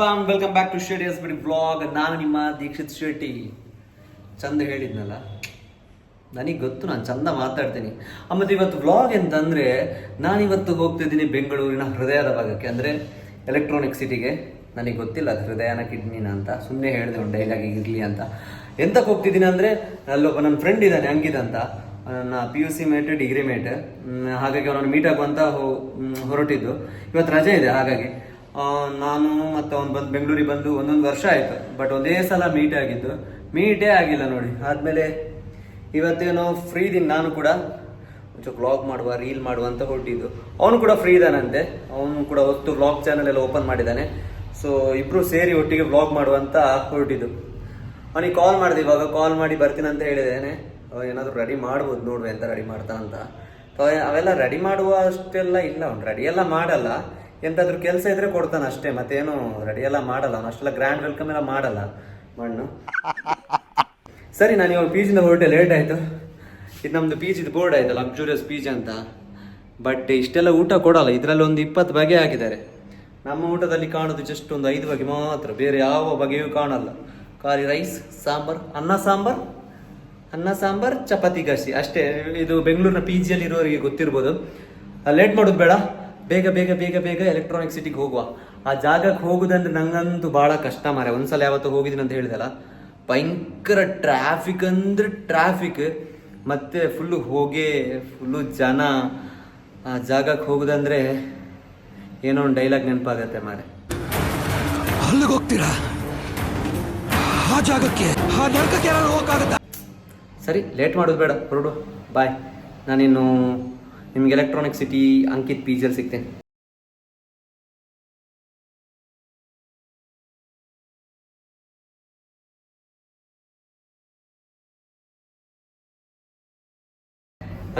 Form welcome back to ಶೇಡಿಯಸ್ ಬಿಡಿ blog ನಾನು ನಿಮ್ಮ ದೀಕ್ಷಿತ್ ಶೆಟ್ಟಿ. ಚಂದ ಹೇಳಿದ್ನಲ್ಲ? ನನಗೆ ಗೊತ್ತು ನಾನು ಚಂದ ಮಾತಾಡ್ತೀನಿ. ಆ, ಮತ್ತೆ ಇವತ್ತು ವ್ಲಾಗ್ ಅಂತಂದರೆ ನಾನಿವತ್ತು ಹೋಗ್ತಿದ್ದೀನಿ ಬೆಂಗಳೂರಿನ ಹೃದಯದ ಭಾಗಕ್ಕೆ. ಅಂದರೆ ಎಲೆಕ್ಟ್ರಾನಿಕ್ ಸಿಟಿಗೆ ನನಗೆ ಗೊತ್ತಿಲ್ಲ ಅದು ಹೃದಯನ ಕಿಡ್ನಿನ ಅಂತ. ಸುಮ್ಮನೆ ಹೇಳಿದೆ ಒಂದು ಡೈಲಾಗ್ ಇರಲಿ ಅಂತ. ಎಂತಕ್ಕೆ ಹೋಗ್ತಿದ್ದೀನಿ ಅಂದರೆ ಅಲ್ಲೊಬ್ಬ ನನ್ನ ಫ್ರೆಂಡ್ ಇದ್ದಾನೆ ಹಂಗಿದಂತ ಅಂತ. ನನ್ನ P U C mate degree mate ಹಾಗಾಗಿ ಅವನನ್ನು ಮೀಟ್ ಆಗುವಂತ ಹೊರಟಿದ್ದು. ಇವತ್ತು ರಜೆ ಇದೆ ಹಾಗಾಗಿ. ನಾನು ಮತ್ತು ಅವ್ನು ಬಂದು ಬೆಂಗಳೂರಿಗೆ ಬಂದು ಒಂದೊಂದು ವರ್ಷ ಆಯಿತು. ಬಟ್ ಒಂದೇ ಸಲ ಮೀಟ್ ಆಗಿದ್ದು. ಮೀಟೇ ಆಗಿಲ್ಲ ನೋಡಿ. ಆದಮೇಲೆ ಇವತ್ತೇನೋ ಫ್ರೀ ಇದೀನಿ ನಾನು ಕೂಡ. ಒಂಚೂರು ವ್ಲಾಗ್ ಮಾಡುವ ರೀಲ್ ಮಾಡುವ ಅಂತ ಹೊರಟಿದ್ದು. ಅವನು ಕೂಡ ಫ್ರೀ ಇದ್ದಾನಂತೆ ಅವನು ಕೂಡ ಹೊತ್ತು ವ್ಲಾಗ್ ಚಾನಲ್ ಎಲ್ಲ ಓಪನ್ ಮಾಡಿದ್ದಾನೆ ಸೊ ಇಬ್ರು ಸೇರಿ ಒಟ್ಟಿಗೆ ವ್ಲಾಗ್ ಮಾಡುವಂತ ಹೊರಟಿದ್ದು. ಅವನಿಗೆ ಕಾಲ್ ಮಾಡಿದೆ, ಇವಾಗ ಕಾಲ್ ಮಾಡಿ ಬರ್ತೀನಿ ಅಂತ ಹೇಳಿದ್ದೇನೆ. ಏನಾದರೂ ರೆಡಿ ಮಾಡ್ಬೋದು ನೋಡುವೆ ಅಂತ ರೆಡಿ ಮಾಡ್ತಾನಂತ. ಅವೆಲ್ಲ ರೆಡಿ ಮಾಡುವ ಅಷ್ಟೆಲ್ಲ ಇಲ್ಲ. ಅವ್ನು ರೆಡಿ ಎಲ್ಲ ಮಾಡಲ್ಲ. ಎಂತಾದ್ರೂ ಕೆಲಸ ಇದ್ರೆ ಕೊಡ್ತಾನೆ ಅಷ್ಟೇ, ಮತ್ತೇನು ರೆಡಿ ಎಲ್ಲ ಮಾಡಲ್ಲ. ಅಷ್ಟೆಲ್ಲ ಗ್ರ್ಯಾಂಡ್ ವೆಲ್ಕಮ್ ಎಲ್ಲ ಮಾಡಲ್ಲ, ಮಣ್ಣು. ಸರಿ, ನಾನು ಇವಾಗ ಪೀಜಿಂದ ಹೊರಟೆ ಲೇಟ್ ಆಯಿತು. ಇದು ನಮ್ಮದು ಪೀಜಿದು ಬೋರ್ಡ್ ಆಯ್ತು ಲಕ್ಸುರಿಯಸ್ ಪೀಜ್ ಅಂತ. ಬಟ್ ಇಷ್ಟೆಲ್ಲ ಊಟ ಕೊಡಲ್ಲ, ಇದರಲ್ಲಿ ಒಂದು ಇಪ್ಪತ್ತು ಬಗೆ ಹಾಕಿದ್ದಾರೆ. ನಮ್ಮ ಊಟದಲ್ಲಿ ಕಾಣೋದು ಜಸ್ಟ್ ಒಂದು ಐದು ಬಗೆ ಮಾತ್ರ, ಬೇರೆ ಯಾವ ಬಗೆಯೂ ಕಾಣಲ್ಲ. ಖಾಲಿ ರೈಸ್ ಸಾಂಬಾರ್, ಅನ್ನ ಸಾಂಬಾರ್ ಅನ್ನ ಸಾಂಬಾರ್, ಚಪಾತಿ ಗಸಿ ಅಷ್ಟೇ, ಇದು ಬೆಂಗಳೂರಿನ ಪಿ ಜಿಯಲ್ಲಿ ಇರೋರಿಗೆ ಗೊತ್ತಿರ್ಬೋದು. ಲೇಟ್ ಮಾಡೋದು ಬೇಡ. ಬೇಗ ಬೇಗ ಬೇಗ ಬೇಗ ಎಲೆಕ್ಟ್ರಾನಿಕ್ ಸಿಟಿಗೆ ಹೋಗುವ. ಆ ಜಾಗಕ್ಕೆ ಹೋಗುದಂದ್ರೆ ನಂಗಂತೂ ಭಾಳ ಕಷ್ಟ ಮಾರೆ ಒಂದ್ಸಲ ಯಾವತ್ತೂ ಹೋಗಿದ್ದೀನಿ ಅಂತ ಹೇಳಿದಲ್ಲ. ಭಯಂಕರ ಟ್ರಾಫಿಕ್ ಅಂದ್ರೆ ಟ್ರಾಫಿಕ್ ಮತ್ತೆ ಫುಲ್ಲು ಹೋಗಿ ಫುಲ್ಲು ಜನ. ಆ ಜಾಗಕ್ಕೆ ಹೋಗುದಂದ್ರೆ ಏನೋ ಒಂದು ಡೈಲಾಗ್ ನೆನಪಾಗತ್ತೆ ಮಾರೆ ಅಲ್ಲಿಗೆ ಹೋಗ್ತೀರಾ? ಆ ಜಾಗಕ್ಕೆ ಆ ನರಕಕ್ಕೆ ಯಾರು ಹೋಗಕ್ಕಾಗತ್ತಾ? ಸರಿ ಲೇಟ್ ಮಾಡೋದು ಬೇಡ. ಹೊರಡು. ಬಾಯ್ ನಾನಿನ್ನು ನಿಮ್ಗೆ ಎಲೆಕ್ಟ್ರಾನಿಕ್ ಸಿಟಿ ಅಂಕಿತ್ ಪಿ ಜಿಯಲ್ಲಿ ಸಿಗ್ತೇನೆ.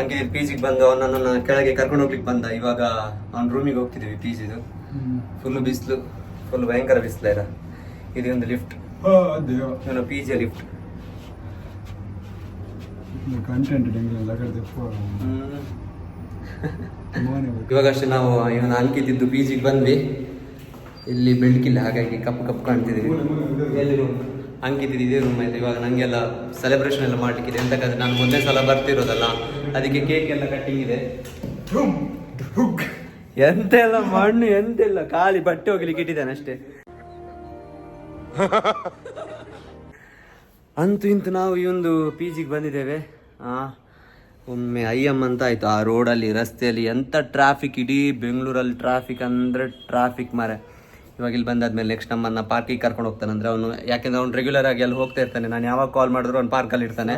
ಅಂಕಿತ್ ಪಿ ಜಿಗೆ ಬಂದು ಅವನನ್ನ ಕೆಳಗೆ ಕರ್ಕೊಂಡು ಹೋಗ್ಲಿಕ್ಕೆ ಬಂದ. ಇವಾಗ ಅವ್ನ ರೂಮಿಗೆ ಹೋಗ್ತಿದ್ದೀವಿ ಪಿ ಜಿದು ಫುಲ್ ಬಿಸಿಲು ಫುಲ್ ಭಯಂಕರ ಬಿಸಿಲು ಇದೆ. ಇದು ಒಂದು ಲಿಫ್ಟ್ ಇವನು ಪಿ ಜಿ ಲಿಫ್ಟ್ ಕಂಟೆಂಟ್ ಎಲ್ಲ ಕಡೆ ಇವಾಗ ಅಷ್ಟೇ ನಾವು ಇವನು ಅಂಕಿತಿದ್ದು ಪಿ ಜಿಗೆ ಬಂದ್ವಿ. ಇಲ್ಲಿ ಬೆಳಕಿಲ್ಲ ಹಾಗಾಗಿ ಕಪ್ಪು ಕಪ್ಪು ಕಾಣ್ತಿದ್ದೀವಿ ಎಲ್ಲಿ room? ಅಂಕಿತಿದ್ದು ಇದೇ ರೂಮ್ ಆಯ್ತು. ಇವಾಗ ನನಗೆಲ್ಲ ಸೆಲೆಬ್ರೇಷನ್ ಎಲ್ಲ ಮಾಡ್ಲಿಕ್ಕಿದೆ. ಎಂತಕ್ಕಂದ್ರೆ ನಾನು ಮೊನ್ನೆ ಸಲ ಬರ್ತಿರೋದಲ್ಲ ಅದಕ್ಕೆ ಕೇಕ್ ಎಲ್ಲ ಕಟ್ಟಿಂಗ್ ಇದೆ. ಎಂತ ಎಲ್ಲ ಮಣ್ಣು ಎಂತ ಇಲ್ಲ ಖಾಲಿ ಬಟ್ಟೆ ಹೋಗ್ಲಿಕ್ಕೆ ಇಟ್ಟಿದ್ದಾನೆ ಅಷ್ಟೇ. ಅಂತೂ ಇಂತು ನಾವು ಈ ಒಂದು ಪಿ ಜಿಗೆ ಬಂದಿದ್ದೇವೆ. ಆ, ಒಮ್ಮೆ ಐ ಎಂ ಅಂತ ಆಯ್ತು ಆ ರೋಡಲ್ಲಿ ರಸ್ತೆಯಲ್ಲಿ ಎಂಥ ಟ್ರಾಫಿಕ್ ಇಡೀ ಬೆಂಗಳೂರಲ್ಲಿ ಟ್ರಾಫಿಕ್ ಅಂದರೆ ಟ್ರಾಫಿಕ್ ಮಾರೆ. ಇವಾಗ ಇಲ್ಲಿ ಬಂದಾದ್ಮೇಲೆ ನೆಕ್ಸ್ಟ್ ನಮ್ಮನ್ನು ಪಾರ್ಕಿಗೆ ಕರ್ಕೊಂಡು ಹೋಗ್ತಾನೆ. ಅಂದ್ರೆ ಅವನು ಯಾಕೆಂದ್ರೆ ಅವ್ನು ರೆಗ್ಯುಲರ್ ಆಗಿ ಅಲ್ಲಿ ಹೋಗ್ತಾ ಇರ್ತಾನೆ. ನಾನು ಯಾವಾಗ ಕಾಲ್ ಮಾಡಿದ್ರು ಅವ್ನು ಪಾರ್ಕಲ್ಲಿ ಇರ್ತಾನೆ.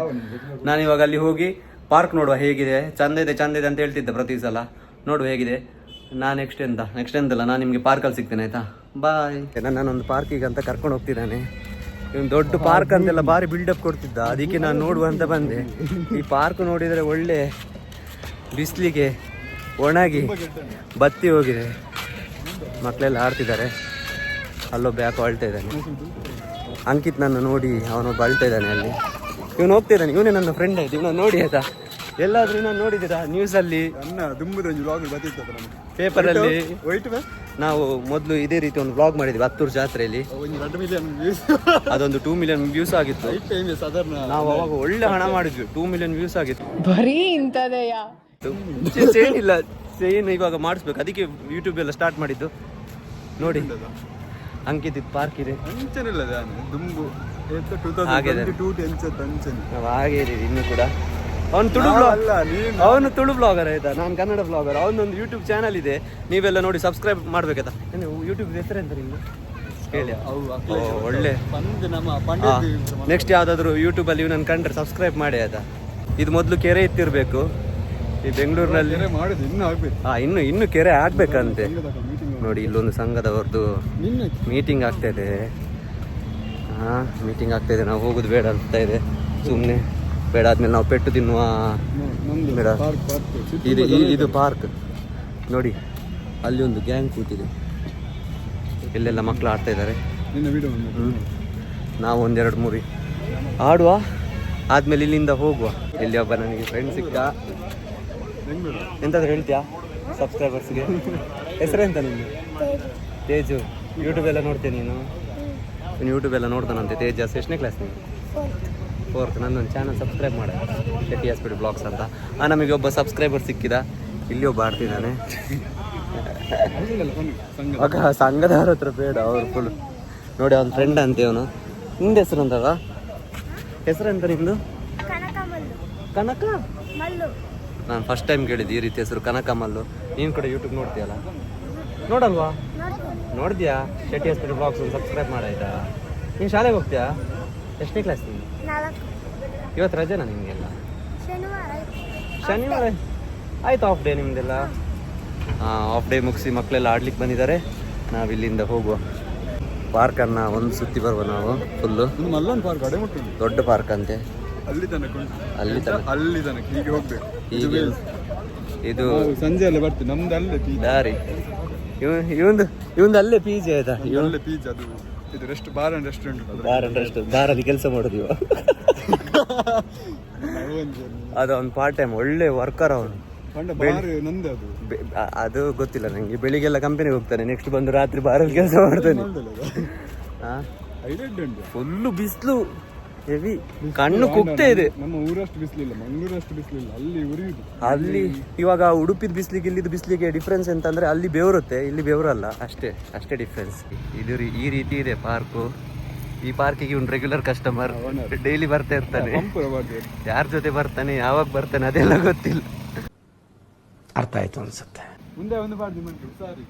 ನಾನು ಇವಾಗ ಅಲ್ಲಿ ಹೋಗಿ ಪಾರ್ಕ್ ನೋಡುವ ಹೇಗಿದೆ? ಚಂದ ಇದೆ ಚಂದ ಇದೆ ಅಂತ ಹೇಳ್ತಿದ್ದೆ ಪ್ರತಿ ಸಲ. ನೋಡುವ ಹೇಗಿದೆ? ನಾನು ನೆಕ್ಸ್ಟ್ ಎಂತ? ನೆಕ್ಸ್ಟ್ ಎಂತಲ್ಲ? ನಾನು ನಿಮಗೆ ಪಾರ್ಕಲ್ಲಿ ಸಿಗ್ತೇನೆ ಆಯ್ತಾ? ಬಾಯ್ ಒಂದು ಪಾರ್ಕಿಗೆ ಅಂತ ಕರ್ಕೊಂಡು ಹೋಗ್ತಿದ್ದಾನೆ. ಇವ್ನು ದೊಡ್ಡ ಪಾರ್ಕ್ ಅಂತೆಲ್ಲ ಭಾರಿ ಬಿಲ್ಡಪ್ ಕೊಡ್ತಿದ್ದ. ಅದಕ್ಕೆ ನಾನು ನೋಡುವ ಅಂತ ಬಂದೆ. ಈ ಪಾರ್ಕ್ ನೋಡಿದರೆ ಒಳ್ಳೆ ಬಿಸಿಲಿಗೆ ಒಣಗಿ ಬತ್ತಿ ಹೋಗಿದೆ. ಮಕ್ಕಳೆಲ್ಲ ಆಡ್ತಿದ್ದಾರೆ. ಅಲ್ಲೊಬ್ಬ ಯಾಕೋ ಅಳ್ತಾ ಇದ್ದಾನೆ. ಅಂಕಿತ್ ನನ್ನ ನೋಡಿ, ಅವನೊಬ್ಬ ಅಳ್ತಾ ಇದ್ದಾನೆ ಅಲ್ಲಿ. ಇವನು ಹೋಗ್ತಿದ್ದಾನೆ ಇವನೇ ನನ್ನ ಫ್ರೆಂಡ್ ಆಯ್ತು. ಇವನ ನೋಡಿ ಆಯ್ತಾ? ಎಲ್ಲಾದ್ರೂ ನಾನು ನೋಡಿದ್ದೀರಾ ನ್ಯೂಸಲ್ಲಿ ಅನ್ನ ದುಂಬುದೊಂದು ವ್ಲಾಗ್ ಬರ್ತಿತ್ತು ಪೇಪರ್ ಅಲ್ಲಿ? ವೈಟ್ ನಾವು ಮೊದಲು ಇದೇ ರೀತಿ ಒಂದು ಬ್ಲಾಗ್ ಮಾಡಿದ್ವಿ ಹತ್ತೂರು ಜಾತ್ರೆಯಲ್ಲಿ. ಒಂದು ಎರಡು ಮಿಲಿಯನ್ ವ್ಯೂಸ್ ಅದೊಂದು ಟೂ ಮಿಲಿಯನ್ ವ್ಯೂಸ್ ಆಗಿತ್ತು. ಸಾಧಾರಣ. ನಾವು ಅವಾಗ ಒಳ್ಳೆ ಹಣ ಮಾಡಿದ್ವಿ ಟೂ ಮಿಲಿಯನ್ ವ್ಯೂಸ್ ಆಗಿತ್ತು. ಬರೀ ಇಂಥದೆಯಾ? ಸೇನ್ ಇವಾಗ ಮಾಡಿಸ್ಬೇಕು. ಅದಕ್ಕೆ ಯೂಟ್ಯೂಬ್ ಎಲ್ಲ ಸ್ಟಾರ್ಟ್ ಮಾಡಿದ್ದು. ನೋಡಿ ಅಂಕಿತ್ ಪಾರ್ಕ್ ಇದೆ. ದುಂಬು. ಟೂ ಹಾಗೆ ತೌಸಂಡ್ ಟೂ ಟೆನ್ಸತ್ ಅಂಚನೆ ನಾವು ಹಾಗೆ ಇದ್ದೀವಿ ಇನ್ನು ಕೂಡ. ಅವನು ತುಳು ಬ್ಲಾಗ್ ಅಲ್ಲ, ನೀನು. ಅವನು ತುಳು ಬ್ಲಾಗರ್ ಆಯ್ತಾ? ನಾನು ಕನ್ನಡ ಬ್ಲಾಗರ್ ಅವನೊಂದು ಯೂಟ್ಯೂಬ್ ಚಾನಲ್ ಇದೆ. ನೀವೆಲ್ಲ ನೋಡಿ ಸಬ್ಸ್ಕ್ರೈಬ್ ಮಾಡ್ಬೇಕಾಯ್ತಾ ಏನು ಯೂಟ್ಯೂಬ್ ಹೆಸರೆಂತ ನಿಮ್ದು ಹೇಳಿ ಒಳ್ಳೆ. ಪಂದ್ ನಮ್ಮ ಪಂಡಿತ್ ನೆಕ್ಸ್ಟ್ ಯಾವ್ದಾದ್ರು ಯೂಟ್ಯೂಬಲ್ಲಿ ನನ್ನ ಕಂಡ್ರೆ ಸಬ್ಸ್ಕ್ರೈಬ್ ಮಾಡಿ ಆಯ್ತಾ? ಇದು ಮೊದಲು ಕೆರೆ ಇತ್ತಿರ್ಬೇಕು. ಈ ಬೆಂಗಳೂರಿನಲ್ಲಿ ಹಾ ಇನ್ನು ಇನ್ನು ಕೆರೆ ಆಗ್ಬೇಕಂತೆ. ನೋಡಿ. ಇಲ್ಲೊಂದು ಸಂಘದವ್ರದ್ದು ಮೀಟಿಂಗ್ ಆಗ್ತಾ ಇದೆ. ಹಾ ಮೀಟಿಂಗ್ ಆಗ್ತಾ ಇದೆ. ನಾವು ಹೋಗುದು ಬೇಡ ಅಂತ ಇದೆ. ಸುಮ್ಮನೆ ಬೇಡ ಆದ್ಮೇಲೆ ನಾವು ಪೆಟ್ಟು ತಿನ್ನುವ ಬೇಡ. ಇದು ಇದು ಪಾರ್ಕ್ ನೋಡಿ ಅಲ್ಲಿ ಒಂದು ಗ್ಯಾಂಗ್ ಕೂತಿದೆ. ಇಲ್ಲೆಲ್ಲ ಮಕ್ಕಳು ಆಡ್ತಾ ಇದ್ದಾರೆ. ನಿನ್ನ ವಿಡಿಯೋ ಹ್ಮ್. ನಾವು ಒಂದೆರಡು ಮೂರಿ. ಆಡುವ ಆದ್ಮೇಲೆ ಇಲ್ಲಿಂದ ಹೋಗುವ. ಇಲ್ಲಿ ಒಬ್ಬ ನನಗೆ ಫ್ರೆಂಡ್ ಸಿಕ್ಕ ಎಂತಾದ್ರು ಹೇಳ್ತೀಯಾ ಸಬ್ಸ್ಕ್ರೈಬರ್ಸ್ಗೆ ಹೆಸರೆಂತ ನಿಮ್ಮದು ತೇಜು. ಯೂಟ್ಯೂಬ್ ಎಲ್ಲ ನೋಡ್ತೀನಿ ನೀನು? ನೀನು ಯೂಟ್ಯೂಬ್ ಎಲ್ಲ ನೋಡ್ತಾನಂತೆ ತೇಜಸ್ ಎಷ್ಟನೇ ಕ್ಲಾಸ್ ನೀನು? ಫೋರ್ತ್ ನನ್ನೊಂದು ಚಾನಲ್ ಸಬ್ಸ್ಕ್ರೈಬ್ ಮಾಡಿ. ಶೆಟ್ಟಿ ಹಾಸ್ಪಿಟಲ್ ಬ್ಲಾಗ್ಸ್ ಅಂತ. ನಮಗೆ ಒಬ್ಬ ಸಬ್ಸ್ಕ್ರೈಬರ್ ಸಿಕ್ಕಿದ. ಇಲ್ಲಿ ಒಬ್ಬ ಆಡ್ತಿದ್ದಾನೆ. ಆಗ ಸಂಘದವ್ರ ಹತ್ರ ಬೇಡ, ಅವ್ರು ಫುಲ್ ನೋಡಿ, ಅವ್ನ ಫ್ರೆಂಡ್ ಅಂತ ಇವನು ನಿಂದ ಹೆಸರು ಅಂತಲ್ಲ ಹೆಸರು ಅಂತ ನಿಮ್ದು ಕನಕ ನಾನು ಫಸ್ಟ್ ಟೈಮ್ ಕೇಳಿದ್ದು ಈ ರೀತಿ ಹೆಸರು ಕನಕಮಲ್ಲು ನೀನು ಕೂಡ ಯೂಟ್ಯೂಬ್ ನೋಡ್ತೀಯಲ್ಲ? ನೋಡಲ್ವಾ? ನೋಡಿದ್ಯಾ ಶೆಟ್ಟಿ ಹಾಸ್ಪಿಟಲ್ ಬ್ಲಾಗ್ಸ್ ಸಬ್ಸ್ಕ್ರೈಬ್ ಮಾಡಾಯ್ತಾ ನೀನು ಶಾಲೆಗೆ ಹೋಗ್ತೀಯಾ? ಎಷ್ಟನೇ ಕ್ಲಾಸ್ ನಾಲ್ಕು. ಇವತ್ತು ರಜೆನಾ ನಿಮಗೆಲ್ಲ ಶನಿವಾರ ಆಯ್ತು. ಶನಿವಾರ ಆಯ್ತು ಆಫ್ ಡೇ ನಿಮ್ದೆಲ್ಲ? ಹಾಂ. ಆಫ್ ಡೇ ಮುಗಿಸಿ ಮಕ್ಕಳೆಲ್ಲ ಆಡ್ಲಿಕ್ಕೆ ಬಂದಿದ್ದಾರೆ. ನಾವು ಇಲ್ಲಿಂದ ಹೋಗುವ ಪಾರ್ಕನ್ನು ಒಂದು ಸುತ್ತಿ ಬರುವ ನಾವು ಫುಲ್ಲು ಅಲ್ಲೊಂದು ಪಾರ್ಕ್ ಅಡೆ ದೊಡ್ಡ ಪಾರ್ಕ್ ಅಂತೆ. ಅಲ್ಲಿ ತನಕ ಅಲ್ಲಿ ತನಕ. ಅಲ್ಲಿ ತನಕ. ಹೀಗೆ ಹೋಗ್ಬೇಕು. ಇದು ಹೀಗೆ ಇದು ಸಂಜೆ ಅಲ್ಲೇ ಬರ್ತೀವಿ. ನಮ್ದು ಅಲ್ಲೇ ದಾರಿ. ಇವ್ ಇವಂದು ಇವಂದು ಅಲ್ಲೇ ಪಿ ಜಿ ಆಯ್ತಾ ಇವಲ್ಲೇ ಪಿ ಪೀಜ್ ಅದು. ಇದು rest bar and restaurant bar ಅಷ್ಟು ಬಾರಲ್ಲಿ ಕೆಲಸ ಮಾಡೋದು ಇವ ಅದೊಂದು ಪಾರ್ಟ್ ಟೈಮ್ ಒಳ್ಳೆ ವರ್ಕರ್ ಅವನು. ಬಾರ್ ಅದು. ಗೊತ್ತಿಲ್ಲ ನಂಗೆ ಬೆಳಿಗ್ಗೆಲ್ಲ ಕಂಪನಿಗೆ ಹೋಗ್ತಾನೆ ನೆಕ್ಸ್ಟ್ ಬಂದು ರಾತ್ರಿ ಬಾರಲ್ಲಿ ಕೆಲಸ ಮಾಡ್ತಾನೆ. ಫುಲ್ಲು ಬಿಸಿಲು. ಹೆವಿ. ಕಣ್ಣು ಕುಗ್ತಾ ಇದೆ. ನಮ್ಮ ಊರಷ್ಟು ಬಿಸಿಲಿಲ್ಲ ಮಂಗಳೂರಷ್ಟು ಬಿಸಿಲಿಲ್ಲ. ಅಲ್ಲಿ ಉರಿಯುದು. ಅಲ್ಲಿ ಇವಾಗ ಉಡುಪಿದ ಬಿಸಿಲಿಗೆ ಇಲ್ಲಿದ್ದು ಬಿಸಿಲಿಗೆ ಡಿಫ್ರೆನ್ಸ್ ಅಂತಂದ್ರೆ ಅಲ್ಲಿ ಬೆವರುತ್ತೆ ಇಲ್ಲಿ ಬೆವರಲ್ಲ. ಅಷ್ಟೇ ಅಷ್ಟೇ ಡಿಫ್ರೆನ್ಸ್ ಇದು ರೀ- ಈ ರೀತಿ ಇದೆ ಪಾರ್ಕು ಈ ಪಾರ್ಕಿಗೆ ಒಂದು ರೆಗ್ಯುಲರ್ ಕಸ್ಟಮರ್ ಡೈಲಿ ಬರ್ತಾ ಇರ್ತಾನೆ. ಯಾರ ಜೊತೆ ಬರ್ತಾನೆ ಯಾವಾಗ ಬರ್ತಾನೆ ಅದೆಲ್ಲ ಗೊತ್ತಿಲ್ಲ. ಅರ್ಥ ಆಯ್ತು ಅನ್ಸುತ್ತೆ. ಮುಂದೆ ಒಂದು ಬಾರ್ದು ಮಂಟು ಸಾರಿ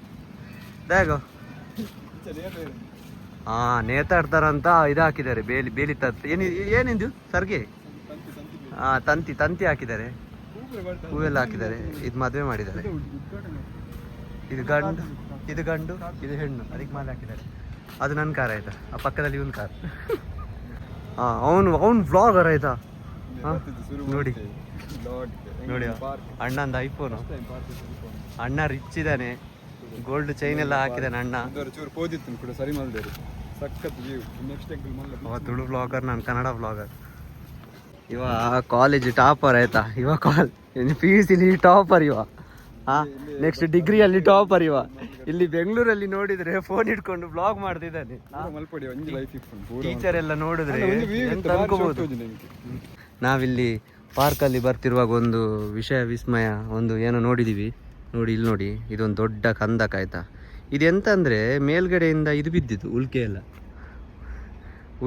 ದಾಗೋ ಹಾ ನೇತಾಡ್ತಾರಂತ ಇದು ಹಾಕಿದ್ದಾರೆ ಬೇಲಿ ಬೇಲಿ ತತ್ ಏನಿ ಏನಿದು ಸರ್ಗೆ? ಹಾ ತಂತಿ ತಂತಿ ಹಾಕಿದ್ದಾರೆ. ಹೂವೆಲ್ಲ ಹಾಕಿದ್ದಾರೆ. ಇದು ಮದುವೆ ಮಾಡಿದ್ದಾರೆ. ಇದು ಗಂಡು ಇದು ಗಂಡು ಇದು ಹೆಣ್ಣು. ಅದಕ್ಕೆ ಮಾಲೆ ಹಾಕಿದ್ದಾರೆ. ಅದು ನನ್ನ ಕಾರ್ ಆಯ್ತಾ? ಆ ಪಕ್ಕದಲ್ಲಿ ಇವನ್ ಕಾರ್. ಹಾ ಅವನು ಅವನು ವ್ಲಾಗರ್ ಆಯ್ತಾ? ನೋಡಿ. ನೋಡಿ ಅಣ್ಣಂದು ಐಫೋನು ಅಣ್ಣ ರಿಚ್ ಇದ್ದಾನೆ. ಗೋಲ್ಡ್ ಚೈನ್ ಎಲ್ಲ ಹಾಕಿದ್ದಾನೆ ಅಣ್ಣ. ಚೂರು ಪೋದಿತ್ತು ಕೂಡ ಸರಿ ಮಾಡಿದೆ ಸಖತ್ ವ್ಯೂ ನೆಕ್ಸ್ಟ್ ಅವ ತುಳು ಬ್ಲಾಗರ್ ನಾನು ಕನ್ನಡ ಬ್ಲಾಗರ್ ಇವ ಕಾಲೇಜ್ ಟಾಪರ್ ಆಯ್ತಾ? ಇವ ಕಾಲ್ ಪಿ ಯು ಸಿಲಿ ಟಾಪರ್ ಇವ. ಹಾ? ನೆಕ್ಸ್ಟ್ ಡಿಗ್ರಿಯಲ್ಲಿ ಟಾಪರ್ ಇವ. ಇಲ್ಲಿ ಬೆಂಗಳೂರಲ್ಲಿ ನೋಡಿದ್ರೆ ಫೋನ್ ಇಟ್ಕೊಂಡು ಬ್ಲಾಗ್ ಮಾಡ್ತಿದ್ದಾನೆ. ಟೀಚರ್ ಎಲ್ಲ ನೋಡಿದ್ರೆ ಅನ್ಕೋಬಹುದು. ನಾವಿಲ್ಲಿ ಪಾರ್ಕಲ್ಲಿ ಬರ್ತಿರುವಾಗ ಒಂದು ವಿಷಯ ವಿಸ್ಮಯ ಒಂದು ಏನೋ ನೋಡಿದೀವಿ. ನೋಡಿ, ಇಲ್ಲಿ ನೋಡಿ, ಇದೊಂದು ದೊಡ್ಡ ಕಂದಕ ಆಯ್ತಾ? ಇದೆಂತ ಅಂದರೆ ಮೇಲ್ಗಡೆಯಿಂದ ಇದು ಬಿದ್ದಿದ್ದು, ಉಲ್ಕೆ ಎಲ್ಲ.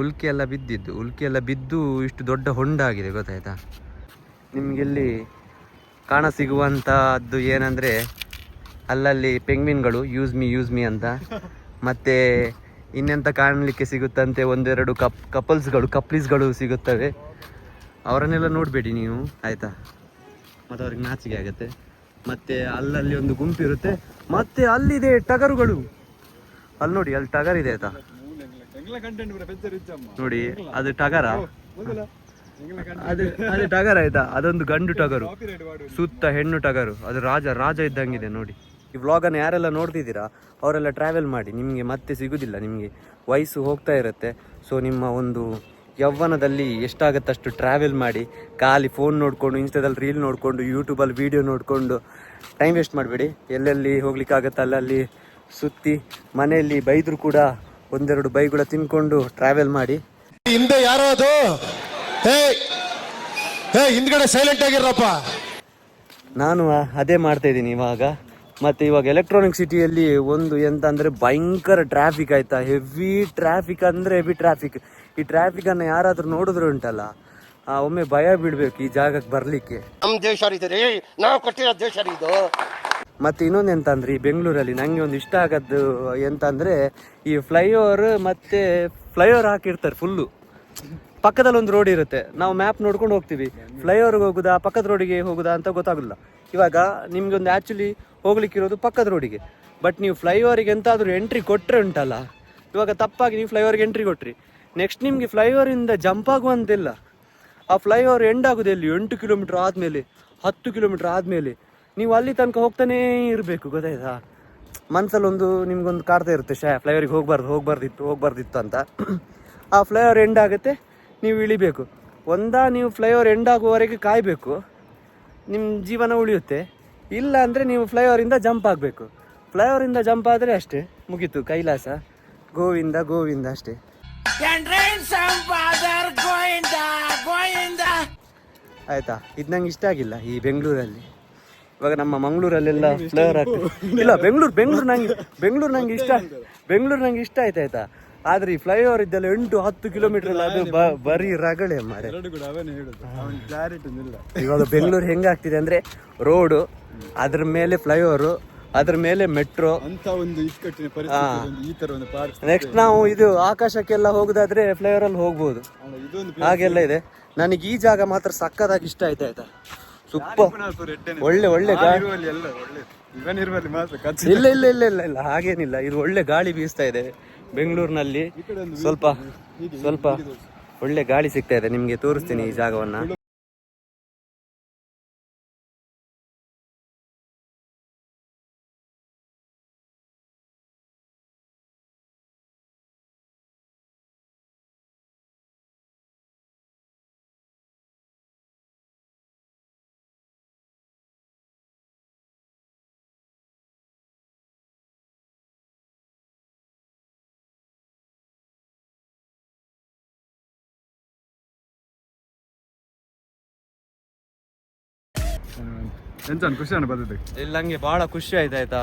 ಉಲ್ಕೆ ಎಲ್ಲ ಬಿದ್ದಿದ್ದು, ಉಲ್ಕೆ ಎಲ್ಲ ಬಿದ್ದು ಇಷ್ಟು ದೊಡ್ಡ ಹೊಂಡ ಆಗಿದೆ ಗೊತ್ತಾಯ್ತಾ? ನಿಮಗೆಲ್ಲಿ ಕಾಣ ಸಿಗುವಂಥದ್ದು ಏನಂದರೆ, ಅಲ್ಲಲ್ಲಿ ಪೆಂಗ್ವಿನ್ಗಳು ಯೂಸ್ ಮಿ ಯೂಸ್ ಮಿ ಅಂತ. ಮತ್ತು ಇನ್ನೆಂಥ ಕಾಣಲಿಕ್ಕೆ ಸಿಗುತ್ತಂತೆ? ಒಂದೆರಡು ಕಪ್, ಕಪಲ್ಸ್ಗಳು ಕಪ್ಲೀಸ್ಗಳು ಸಿಗುತ್ತವೆ. ಅವರನ್ನೆಲ್ಲ ನೋಡಬೇಡಿ ನೀವು, ಆಯಿತಾ? ಮತ್ತು ಅವ್ರಿಗೆ ನಾಚಿಕೆ ಆಗುತ್ತೆ. ಮತ್ತು ಅಲ್ಲಲ್ಲಿ ಒಂದು ಗುಂಪು ಇರುತ್ತೆ. ಮತ್ತೆ ಅಲ್ಲಿದೆ ಟಗರುಗಳು. ಅಲ್ಲಿ ನೋಡಿ, ಅಲ್ಲಿ ಟಗರ್ ಇದೆ ಆಯ್ತಾ? ನೋಡಿ, ಅದು ಟಗರ? ಅದು ಅದು ಟಗರ್ ಆಯ್ತಾ? ಅದೊಂದು ಗಂಡು ಟಗರು. ಸುತ್ತ ಹೆಣ್ಣು ಟಗರು. ಅದು ರಾಜ ರಾಜ ಇದ್ದಂಗಿದೆ ನೋಡಿ. ಈ ವ್ಲಾಗನ್ನು ಯಾರೆಲ್ಲ ನೋಡ್ತಿದ್ದೀರಾ, ಅವರೆಲ್ಲ ಟ್ರಾವೆಲ್ ಮಾಡಿ. ನಿಮಗೆ ಮತ್ತೆ ಸಿಗುದಿಲ್ಲ, ನಿಮಗೆ ವಯಸ್ಸು ಹೋಗ್ತಾ ಇರುತ್ತೆ. ಸೊ ನಿಮ್ಮ ಒಂದು ಯೌವನದಲ್ಲಿ ಎಷ್ಟಾಗತ್ತಷ್ಟು ಟ್ರಾವೆಲ್ ಮಾಡಿ ಖಾಲಿ ಫೋನ್ ನೋಡಿಕೊಂಡು ಇನ್ಸ್ಟಾದಲ್ಲಿ ರೀಲ್ ನೋಡಿಕೊಂಡು ಯೂಟ್ಯೂಬಲ್ಲಿ ವೀಡಿಯೋ ನೋಡಿಕೊಂಡು ಟೈಮ್ ವೇಸ್ಟ್ ಮಾಡಬೇಡಿ. ಎಲ್ಲೆಲ್ಲಿ ಹೋಗ್ಲಿಕ್ಕಾಗತ್ತೆ ಅಲ್ಲಲ್ಲಿ ಸುತ್ತಿ ಮನೆಯಲ್ಲಿ ಬೈದರೂ ಕೂಡ ಒಂದೆರಡು ಬೈಗಳ ತಿನ್ಕೊಂಡು ಟ್ರಾವೆಲ್ ಮಾಡಿ. ಹಿಂದೆ ಯಾರೋ ಅದು? ಹೇ ಹೇ ಹಿಂದ್ಗಡೆ ಸೈಲೆಂಟ್ ಆಗಿರಪ್ಪ ನಾನು ಅದೇ ಮಾಡ್ತಾ ಇದ್ದೀನಿ ಇವಾಗ. ಮತ್ತೆ ಇವಾಗ ಎಲೆಕ್ಟ್ರಾನಿಕ್ ಸಿಟಿಯಲ್ಲಿ ಒಂದು ಎಂತ ಅಂದರೆ ಭಯಂಕರ ಟ್ರಾಫಿಕ್ ಆಯ್ತಾ? ಹೆವಿ ಟ್ರಾಫಿಕ್ ಅಂದ್ರೆ ಹೆವಿ ಟ್ರಾಫಿಕ್ ಈ ಟ್ರಾಫಿಕ್ ಅನ್ನ ಯಾರಾದ್ರೂ ನೋಡಿದ್ರೆ ಉಂಟಲ್ಲ ಒಮ್ಮೆ ಭಯ ಬೀಳ್ಬೇಕು ಈ ಜಾಗಕ್ಕೆ ಬರ್ಲಿಕ್ಕೆ. ನಮ್ ದೇಶ ರೀ ನಾವು ಕೊಟ್ಟಿರೋ ದೇಶ ರೀ ಇದು. ಮತ್ತೆ ಇನ್ನೊಂದು ಎಂತ ಅಂದ್ರೆ ಈ ಬೆಂಗಳೂರಲ್ಲಿ ನಂಗೆ ಒಂದು ಇಷ್ಟ ಆಗದ್ದು ಎಂತ ಅಂದ್ರೆ ಈ ಫ್ಲೈಓವರ್ ಮತ್ತೆ ಫ್ಲೈಓವರ್ ಹಾಕಿರ್ತಾರೆ ಫುಲ್ಲು ಪಕ್ಕದಲ್ಲಿ ಒಂದು ರೋಡ್ ಇರುತ್ತೆ ನಾವು ಮ್ಯಾಪ್ ನೋಡ್ಕೊಂಡು ಹೋಗ್ತೀವಿ. ಫ್ಲೈಓವರ್ಗೆ ಹೋಗುದಾ ಪಕ್ಕದ ರೋಡಿಗೆ ಹೋಗುದಾ ಅಂತ ಗೊತ್ತಾಗಲ್ಲ ಇವಾಗ ನಿಮ್ಗೆ ಒಂದು ಆ್ಯಕ್ಚುಲಿ ಹೋಗ್ಲಿಕ್ಕಿರೋದು ಪಕ್ಕದ ರೋಡಿಗೆ ಬಟ್ ನೀವು ಫ್ಲೈಓವರಿಗೆ ಎಂತಾದ್ರೂ ಎಂಟ್ರಿ ಕೊಟ್ಟರೆ ಉಂಟಲ್ಲ ಇವಾಗ ತಪ್ಪಾಗಿ ನೀವು ಫ್ಲೈಓವರ್ಗೆ ಎಂಟ್ರಿ ಕೊಟ್ರಿ. ನೆಕ್ಸ್ಟ್ ನಿಮಗೆ ಫ್ಲೈಓವರಿಂದ ಜಂಪ್ ಆಗುವಂತಿಲ್ಲ. ಆ ಫ್ಲೈಓವರ್ ಎಂಡ್ ಆಗುದು ಎಲ್ಲಿ? ಎಂಟು ಕಿಲೋಮೀಟರ್ ಆದಮೇಲೆ, ಹತ್ತು ಕಿಲೋಮೀಟರ್ ಆದಮೇಲೆ. ನೀವು ಅಲ್ಲಿ ತನಕ ಹೋಗ್ತಾನೇ ಇರಬೇಕು, ಗೊತ್ತಾಯ್ತಾ? ಮನ್ಸಲ್ಲಿ ಒಂದು ನಿಮ್ಗೊಂದು ಕಾಡ್ತಾ ಇರುತ್ತೆ ಶಾ ಫ್ಲೈಓವರಿಗೆ ಹೋಗ್ಬಾರ್ದು, ಹೋಗ್ಬಾರ್ದಿತ್ತು ಹೋಗ್ಬಾರ್ದಿತ್ತು ಅಂತ. ಆ ಫ್ಲೈಓವರ್ ಎಂಡ್ ಆಗುತ್ತೆ, ನೀವು ಇಳಿಬೇಕು. ಒಂದಾ ನೀವು ಫ್ಲೈಓವರ್ ಎಂಡ್ ಆಗುವವರೆಗೆ ಕಾಯಬೇಕು. ನಿಮ್ಮ ಜೀವನ ಉಳಿಯುತ್ತೆ. ಇಲ್ಲ ಅಂದರೆ ನೀವು ಫ್ಲೈಓವರಿಂದ ಜಂಪ್ ಆಗಬೇಕು. ಫ್ಲೈಓವರಿಂದ ಜಂಪ್ ಆದರೆ ಅಷ್ಟೇ, ಮುಗೀತು, ಕೈಲಾಸ. ಗೋವಿಂದ ಗೋವಿಂದ ಅಷ್ಟೇ. ಆಯ್ತಾ? ಇದು ನಂಗೆ ಇಷ್ಟ ಆಗಿಲ್ಲ ಈ ಬೆಂಗಳೂರಲ್ಲಿ. ಇವಾಗ ನಮ್ಮ ಮಂಗಳೂರಲ್ಲೆಲ್ಲ ಫ್ಲೇವರ್ ಆಗ್ತದೆ ಇಲ್ಲ ಬೆಂಗಳೂರು ಬೆಂಗಳೂರು ನಂಗೆ ಬೆಂಗಳೂರು ನಂಗೆ ಇಷ್ಟ ಬೆಂಗಳೂರು ನಂಗೆ ಇಷ್ಟ ಆಯ್ತು ಆಯ್ತಾ? ಆದ್ರೆ ಈ ಫ್ಲೈಓವರ್ ಇದ್ದಲ್ಲ ಎಂಟು ಹತ್ತು ಕಿಲೋಮೀಟರ್ ಅದು ಬ- ಬರೀ ರಗಳೆ ಮಾರೆ. ಇವಾಗ ಬೆಂಗಳೂರು ಹೆಂಗಾಗ್ತಿದೆ ಅಂದ್ರೆ ರೋಡು ಅದ್ರ ಮೇಲೆ ಫ್ಲೈಓವರು ಅದ್ರ ಮೇಲೆ ಮೆಟ್ರೋ ಅಂತ ಒಂದು ಇಕ್ಕಟ್ಟಿನ ಪರಿಸ್ಥಿತಿ ಒಂದು ಈ ತರ ಒಂದು ಪಾರ್ಕ್ ನೆಕ್ಸ್ಟ್ ನಾವು ಇದು ಆಕಾಶಕ್ಕೆಲ್ಲ ಹೋಗುದಾದ್ರೆ ಫ್ಲೈಓವರ್ ಅಲ್ಲಿ ಹೋಗ್ಬೋದು. ಇದೊಂದು ಹಾಗೆಲ್ಲ ಇದೆ. ನನಗೆ ಈ ಜಾಗ ಮಾತ್ರ ಸಕ್ಕದಾಗಿ ಇಷ್ಟ ಆಯ್ತು ಆಯ್ತಾ? ಸೂಪರ್. ಒಳ್ಳೆ ಒಳ್ಳೆ ಗಾಳಿ. ಎಲ್ಲ ಒಳ್ಳೆ. ಮಾತ್ರ ಇಲ್ಲ ಇಲ್ಲ ಇಲ್ಲ ಇಲ್ಲ ಇಲ್ಲ ಹಾಗೇನಿಲ್ಲ. ಇದು ಒಳ್ಳೆ ಗಾಳಿ ಬೀಸ್ತಾ ಇದೆ ಬೆಂಗಳೂರಿನಲ್ಲಿ. ಸ್ವಲ್ಪ ಸ್ವಲ್ಪ ಒಳ್ಳೆ ಗಾಳಿ ಸಿಗ್ತಾ ಇದೆ. ನಿಮ್ಗೆ ತೋರಿಸ್ತೀನಿ ಈ ಜಾಗವನ್ನ. ಖುಷಿಯನ್ನು ಬರ್ತದೆ ಇಲ್ಲ ನಂಗೆ ಬಹಳ ಖುಷಿ ಆಯ್ತು ಆಯ್ತಾ?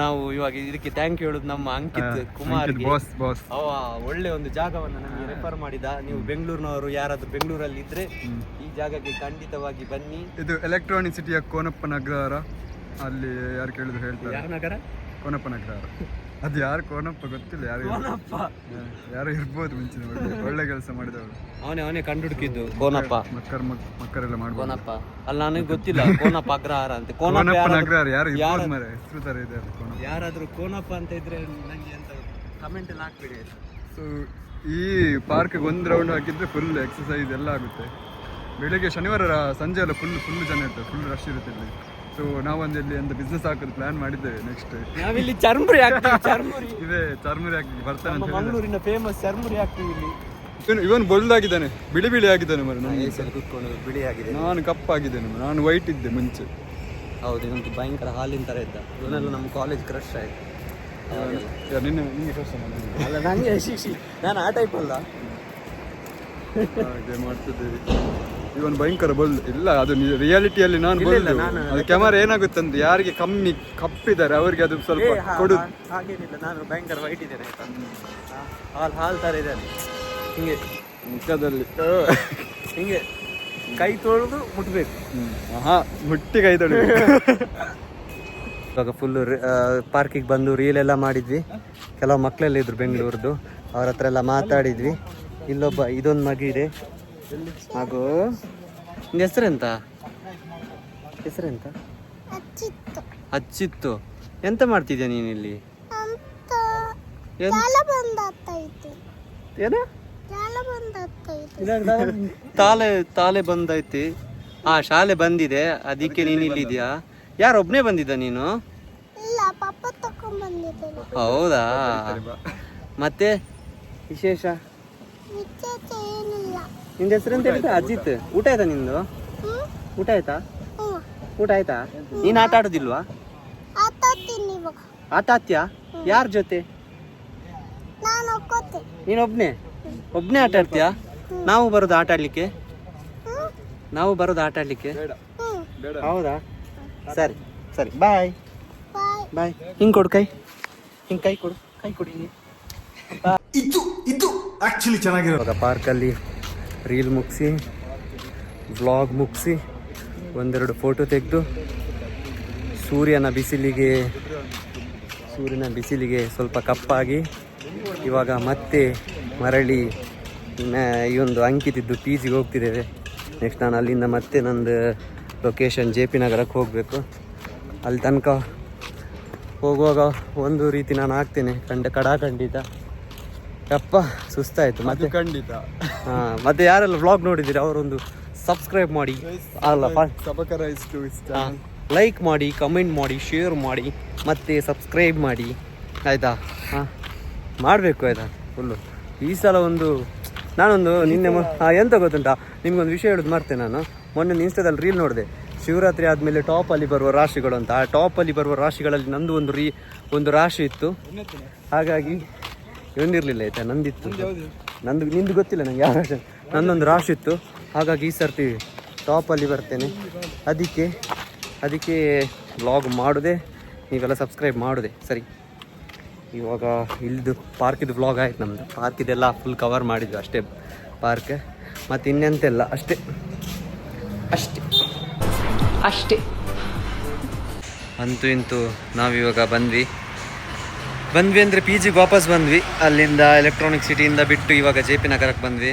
ನಾವು ಇವಾಗ ಇದಕ್ಕೆ ಥ್ಯಾಂಕ್ ಹೇಳುದು ನಮ್ಮ ಅಂಕಿತ್ ಕುಮಾರ್ ಬಾಸ್ ಬಾಸ್ ಅವ ಒಳ್ಳೆ ಒಂದು ಜಾಗವನ್ನ ನಮಗೆ ರೆಫರ್ ಮಾಡಿದ. ನೀವು ಬೆಂಗಳೂರಿನವರು ಯಾರಾದ್ರೂ ಬೆಂಗಳೂರಲ್ಲಿ ಇದ್ರೆ ಈ ಜಾಗಕ್ಕೆ ಖಂಡಿತವಾಗಿ ಬನ್ನಿ. ಇದು ಎಲೆಕ್ಟ್ರಾನಿಕ್ ಸಿಟಿಯ ಕೋನಪ್ಪ ನಗರ. ಅಲ್ಲಿ ಯಾರು ಕೇಳಿದ್ರು ಹೇಳ್ತಾರೆ. ಯಾವ ನಗರ? ಕೋನಪ್ಪ ನಗರ. ಅದು ಯಾರು ಕೋನಪ್ಪ ಗೊತ್ತಿಲ್ಲ ಯಾರು ಯಾರು ಇರ್ಬೋದು ಮುಂಚಿನ ಒಳ್ಳೆ ಒಳ್ಳೆ ಕೆಲಸ ಮಾಡಿದವರು. ಅವನೇ ಅವನೇ ಕಂಡುಹುಡುಕಿದ್ದು. ಕೋನಪ್ಪ. ಮಕ್ಕರ್ ಮಕ್- ಮಕ್ಕರೆಲ್ಲ ಮಾಡ್ಬೋದು. ಕೋನಪ್ಪ. ಅಲ್ಲ ನನಗೆ ಗೊತ್ತಿಲ್ಲ ಕೋನಪ್ಪ ಅಗ್ರಹಾರ ಅಂತ. ಕೋನಪ್ಪ ಅಗ್ರಹಾರ ಯಾರು ಯಾರು ಇರ್ಬೋದು ಮರೆ ಹೆಸರು ತರ ಇದೆ ಕೋನಪ್ಪ? ಯಾರಾದ್ರೂ ಕೋನಪ್ಪ ಅಂತ ಇದ್ರೆ ನಂಗೆ ಅಂತ ಕಮೆಂಟ್ ಎಲ್ಲ ಹಾಕ್ಬಿಡಿ. ಸೊ ಈ ಪಾರ್ಕ್ಗೆ ಒಂದು ರೌಂಡ್ ಹಾಕಿದ್ರೆ ಫುಲ್ ಎಕ್ಸಸೈಸ್ ಎಲ್ಲ ಆಗುತ್ತೆ. ಬೆಳಿಗ್ಗೆ ಶನಿವಾರ ಸಂಜೆ ಎಲ್ಲ ಫುಲ್ ಫುಲ್ ಜನ ಇರ್ತಾರೆ ಫುಲ್ ರಶ್ ಇರುತ್ತೆ ಇಲ್ಲಿ. ಸೊ ನಾವೊಂದು ಇಲ್ಲಿ ಒಂದು ಬಿಸ್ನೆಸ್ ಹಾಕೋದು ಪ್ಲಾನ್ ಮಾಡಿದ್ದೇವೆ ನೆಕ್ಸ್ಟ್ ನಾವಿಲ್ಲಿ ಚರ್ಮುರಿ ಹಾಕ್ತೀವಿ ಚರ್ಮುರಿ. ಇದೆ ಚರ್ಮುರಿ ಹಾಕಿ ಬರ್ತಾನೆ ನಮ್ಮ ಅಂತ ಹೇಳಿದ ಮಂಗಳೂರಿನ ಫೇಮಸ್ ಚರ್ಮುರಿ ಹಾಕ್ತೀವಿ ಇಲ್ಲಿ. ಇವನು ಇವನು ಬೊಲ್ದಾಗಿದ್ದಾನೆ ಬಿಳಿ ಬಿಳಿ ಆಗಿದ್ದಾನೆ ಮರ ನಾನು ಏಸಲ್ಲಿ ಕುತ್ಕೊಂಡು ಬಿಳಿ ಆಗಿದೆ. ನಾನು ಕಪ್ಪಾಗಿದ್ದೇನೆ ಮರೆ. ನಾನು ವೈಟ್ ಇದ್ದೆ ಮುಂಚೆ. ಹೌದು ಇವನು ಭಯಂಕರ ಹಾಲಿನ ಥರ ಇದ್ದ. ಇವನೆಲ್ಲ ನಮ್ಮ ಕಾಲೇಜ್ ಕ್ರಶ್ ಆಯ್ತು. ಅವಾಗೆಲ್ಲ. ಯಾರು ನಿನ್ನೆ ನಿಮಗೆ ಕಷ್ಟ ಅಲ್ಲ ನನಗೆ ಶಿಕ್ಷಿ ನಾನು ಆ ಟೈಪ್ ಅಲ್ಲ. ಹಾಗೆ ಮಾಡ್ತಿದ್ದೇವೆ. ಇವನು ಭಯಂಕರ ಬಲ್ದು ಇಲ್ಲ ಅದು ರಿಯಾಲಿಟಿಯಲ್ಲಿ ನಾನು ನಾನು- ಅದು ಕ್ಯಾಮರಾ ಏನಾಗುತ್ತೆ ಅಂದ್ರೆ ಯಾರಿಗೆ ಕಮ್ಮಿ ಕಪ್ಪಿದ್ದಾರೆ ಅವರಿಗೆ ಅದು ಸ್ವಲ್ಪ ಕೊಡು. ಕೊಡುದು ಹಾಗೇನಿಲ್ಲ ನಾನು ಭಯಂಕರ ವೈಟ್ ಇದ್ದೇನೆ ಹಾಲು ಹಾಲು ಥರ ಇದ್ದಾನೆ ಹಿಂಗೆ. ಮುಖದಲ್ಲಿ. ಹಿಂಗೆ. ಕೈ ತೊಳೆದು ಮುಟ್ಬೇಕು. ಹಾ ಮುಟ್ಟಿ ಕೈ ತೊಳಿ ಇವಾಗ ಫುಲ್ಲು ಪಾರ್ಕಿಗೆ ಬಂದು ರೀಲ್ ಎಲ್ಲ ಮಾಡಿದ್ವಿ. ಕೆಲವು ಮಕ್ಕಳೆಲ್ಲ ಇದ್ರು ಬೆಂಗಳೂರದ್ದು ಅವ್ರ ಹತ್ರ ಎಲ್ಲ ಮಾತಾಡಿದ್ವಿ. ಇಲ್ಲೊಬ್ಬ ಇದೊಂದು ಮಗು ಇದೆ. ಮಗು ನಿನ್ನ ಹೆಸರೆಂತ ಹೆಸರೆಂತ ಅಚ್ಚಿತ್ತು. ಎಂತ ಮಾಡ್ತಿದ್ಯಾ ನೀನು ಇಲ್ಲಿ? ಅಂತ ಏನ್- ತಾಲೆ ತಾಲೆ ಬಂದೈತಿ. ಆ ಶಾಲೆ ಬಂದಿದೆ. ಅದಕ್ಕೆ ನೀನು ಇಲ್ಲಿದ್ಯಾ? ಯಾರು ಒಬ್ನೇ ಬಂದಿದ್ದ ನೀನು? ಹೌದಾ? ಮತ್ತೆ ವಿಶೇಷ? ವಿಶೇಷ ಏನಿಲ್ಲ. ನಿಂದ ಹೆಸರು ಅಂತ ಹೇಳಿದ್ರೆ? ಅಜಿತ್. ಊಟ ಆಯ್ತಾ ನಿಂದು? ಊಟ ಆಯ್ತಾ? ಊಟ ಆಯ್ತಾ? ನೀನ್ ಆಟ ಆಡೋದಿಲ್ವಾ? ಆತಾತ್ಯ ಆಟ ಯಾರ ಜೊತೆ? ನಾನು ಒಬ್ನೇ? ಒಬ್ನೇ ಆಟ ಆಡ್ತೀಯಾ? ನಾವು ಬರೋದು ಆಟ ಆಡ್ಲಿಕ್ಕೆ? ನಾವು ಬರೋದು ಆಟ ಆಡ್ಲಿಕ್ಕೆ? ಹೌದಾ? ಸರಿ ಸರಿ. ಬಾಯ್. ಬಾಯ್. ಹಿಂಗೆ ಕೊಡು ಕೈ. ಹಿಂಗ್ ಕೈ ಕೊಡು. ಕೈ ಕೊಡಿ ನೀ ಇದು ಇದು ಆಕ್ಚುಲಿ ಚೆನ್ನಾಗಿರೋ ಪಾರ್ಕಲ್ಲಿ ರೀಲ್ ಮುಗಿಸಿ ವ್ಲಾಗ್ ಮುಗಿಸಿ, ಒಂದೆರಡು ಫೋಟೋ ತೆಗೆದು, ಸೂರ್ಯನ ಬಿಸಿಲಿಗೆ ಸೂರ್ಯನ ಬಿಸಿಲಿಗೆ ಸ್ವಲ್ಪ ಕಪ್ಪಾಗಿ, ಇವಾಗ ಮತ್ತೆ ಮರಳಿ ಈ ಒಂದು ಅಂಕಿತಿದ್ದು ಪಿ ಜಿಗೆ ಹೋಗ್ತಿದ್ದೇವೆ. ನೆಕ್ಸ್ಟ್ ನಾನು ಅಲ್ಲಿಂದ ಮತ್ತೆ ನಂದು ಲೊಕೇಶನ್ ಜೆ ಪಿ ನಗರಕ್ಕೆ ಹೋಗಬೇಕು. ಅಲ್ಲಿ ತನಕ ಹೋಗುವಾಗ ಒಂದು ರೀತಿ ನಾನು ಆಗ್ತೇನೆ, ಕಂಡ ಕಡಾಖಂಡಿತ. ಯಪ್ಪ ಸುಸ್ತಾಯ್ತು. ಮತ್ತೆ ಖಂಡಿತ. ಹಾ ಮತ್ತೆ ಯಾರೆಲ್ಲ ವ್ಲಾಗ್ ನೋಡಿದಿರಿ ಅವರೊಂದು ಸಬ್ಸ್ಕ್ರೈಬ್ ಮಾಡಿ. ಅಲ್ಲ ಸಬಕರ ಇಷ್ಟು. ಇಷ್ಟ ಲೈಕ್ ಮಾಡಿ ಕಮೆಂಟ್ ಮಾಡಿ ಶೇರ್ ಮಾಡಿ ಮತ್ತೆ ಸಬ್ಸ್ಕ್ರೈಬ್ ಮಾಡಿ. ಆಯ್ತಾ? ಹಾಂ ಮಾಡಬೇಕು ಆಯ್ತಾ? ಫುಲ್ಲು ಈ ಸಲ ಒಂದು ನಾನೊಂದು ನಿನ್ನೆ ಎಂತ ಗೊತ್ತುಂಟಾ? ನಿಮ್ಗೊಂದು ವಿಷಯ ಹೇಳೋದು ಮಾಡ್ತೇನೆ ನಾನು. ಮೊನ್ನೆ ಇನ್ಸ್ಟಾದಲ್ಲಿ ರೀಲ್ ನೋಡಿದೆ. ಶಿವರಾತ್ರಿ ಆದಮೇಲೆ ಟಾಪಲ್ಲಿ ಬರುವ ರಾಶಿಗಳು ಅಂತ. ಆ ಟಾಪಲ್ಲಿ ಬರುವ ರಾಶಿಗಳಲ್ಲಿ ನಂದು ಒಂದು ರೀ ಒಂದು ರಾಶಿ ಇತ್ತು. ಹಾಗಾಗಿ ಇವನಿರಲಿಲ್ಲ ಆಯ್ತಾ? ನಂದಿತ್ತು. ನಂದು ನಿಂದು ಗೊತ್ತಿಲ್ಲ ನಂಗೆ ಯಾವ ರಾಶಿ ನಂದೊಂದು ರಾಶಿ ಇತ್ತು. ಹಾಗಾಗಿ ಈ ಸರ್ತಿ ಟಾಪಲ್ಲಿ ಬರ್ತೇನೆ. ಅದಕ್ಕೆ ಅದಕ್ಕೆ ವ್ಲಾಗ್ ಮಾಡೋದೆ. ನೀವೆಲ್ಲ ಸಬ್ಸ್ಕ್ರೈಬ್ ಮಾಡೋದೆ. ಸರಿ. ಇವಾಗ ಇಲ್ಲಿದು ಪಾರ್ಕಿದು ವ್ಲಾಗ್ ಆಯ್ತು ನಮ್ಮದು ಪಾರ್ಕಿದೆಲ್ಲ ಫುಲ್ ಕವರ್ ಮಾಡಿದ್ವಿ ಅಷ್ಟೇ ಪಾರ್ಕ್. ಮತ್ತು ಇನ್ನೆಂತೆಲ್ಲ? ಅಷ್ಟೇ. ಅಷ್ಟೇ. ಅಷ್ಟೇ. ಅಂತೂ ಇಂತೂ ನಾವಿವಾಗ ಬಂದ್ವಿ. ಬಂದ್ವಿ ಅಂದರೆ ಪಿ ಜಿಗೆ ವಾಪಸ್ ಬಂದ್ವಿ. ಅಲ್ಲಿಂದ ಎಲೆಕ್ಟ್ರಾನಿಕ್ ಸಿಟಿಯಿಂದ ಬಿಟ್ಟು ಇವಾಗ ಜೆ ಪಿ ನಗರಕ್ಕೆ ಬಂದ್ವಿ.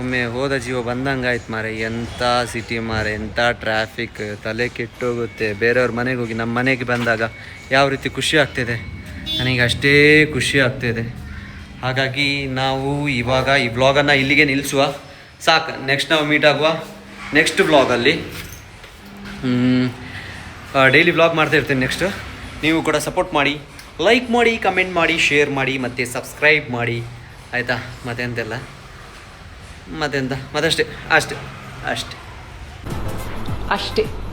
ಒಮ್ಮೆ ಹೋದ ಜೀವ ಬಂದಂಗೆ ಆಯ್ತು ಮಾರೆ. ಎಂಥ ಸಿಟಿ ಮಾರೆ, ಎಂಥ ಟ್ರಾಫಿಕ್ ತಲೆ ಕೆಟ್ಟೋಗುತ್ತೆ. ಬೇರೆಯವ್ರ ಮನೆಗೆ ಹೋಗಿ ನಮ್ಮ ಮನೆಗೆ ಬಂದಾಗ ಯಾವ ರೀತಿ ಖುಷಿ ಆಗ್ತಿದೆ? ನನಗೆ ಅಷ್ಟೇ ಖುಷಿ ಆಗ್ತಿದೆ. ಹಾಗಾಗಿ ನಾವು ಇವಾಗ ಈ ವ್ಲಾಗನ್ನು ಇಲ್ಲಿಗೆ ನಿಲ್ಲಿಸುವ. ಸಾಕು ನೆಕ್ಸ್ಟ್ ನಾವು ಮೀಟ್ ಆಗುವ ನೆಕ್ಸ್ಟ್ ವ್ಲಾಗಲ್ಲಿ ಡೈಲಿ ಬ್ಲಾಗ್ ಮಾಡ್ತಾ ಇರ್ತೀನಿ ನೆಕ್ಸ್ಟ್ ನೀವು ಕೂಡ ಸಪೋರ್ಟ್ ಮಾಡಿ. ಲೈಕ್ ಮಾಡಿ ಕಮೆಂಟ್ ಮಾಡಿ ಶೇರ್ ಮಾಡಿ, ಮತ್ತು ಸಬ್ಸ್ಕ್ರೈಬ್ ಮಾಡಿ. ಆಯಿತಾ? ಮತ್ತೆಂತೆಲ್ಲ? ಮತ್ತೆಂತ? ಮತ್ತಷ್ಟೇ, ಅಷ್ಟೇ ಅಷ್ಟೇ. ಅಷ್ಟೇ.